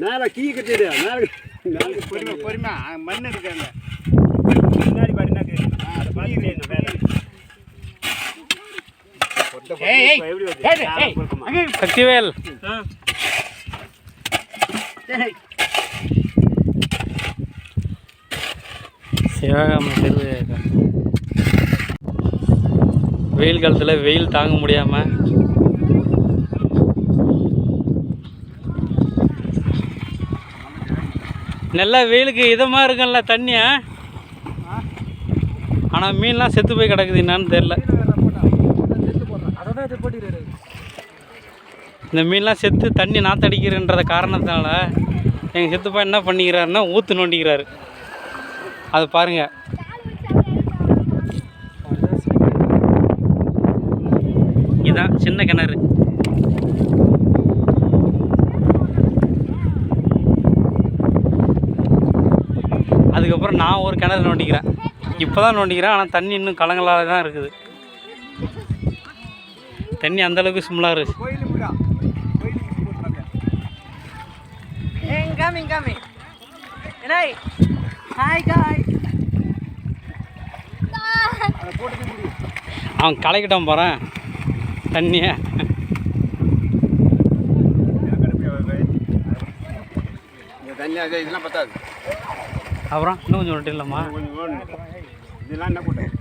மேலே கீ கட்டிடு. மேலே பொறுமை பொறுமை மண் இருக்காங்க முன்னாடி பாடினாக்கு அதை. கொடுக்குமா? அங்கே. சக்திவேல். சிவகாம தெரு வெயில் காலத்தில் வெயில் தாங்க முடியாமல் நல்லா வெயிலுக்கு இதமாக இருக்கும்ல தண்ணியா ஆனால் மீன்லாம் செத்து போய் கிடக்குது என்னான்னு தெரில இந்த மீன்லாம் செத்து தண்ணி நாத்தடிக்கிறேன்றத காரணத்தினால எங்கள் செத்துப்பா என்ன பண்ணிக்கிறாருன்னா ஊற்று நோண்டிக்கிறாரு. அது பாருங்க. இதுதான் சின்ன கிணறு. அதுக்கப்புறம் நான் ஒரு கிணறு நோண்டிக்கிறேன். இப்போ தான் நோண்டிக்கிறேன். ஆனால் தண்ணி இன்னும் கலங்களாக தான் இருக்குது. தண்ணி அந்தளவுக்கு சிம்லாக இருக்குது coming, coming. Hi, guys. அவன் கலைக்கிட்டான் போகிறேன் தண்ணியை. இந்த தண்ணியாக இதெல்லாம் பத்தாது. அப்புறம் இன்னும் கொஞ்சம் விட்டு இல்லைம்மா. கொஞ்சம் இதெல்லாம் என்ன கூட்டம்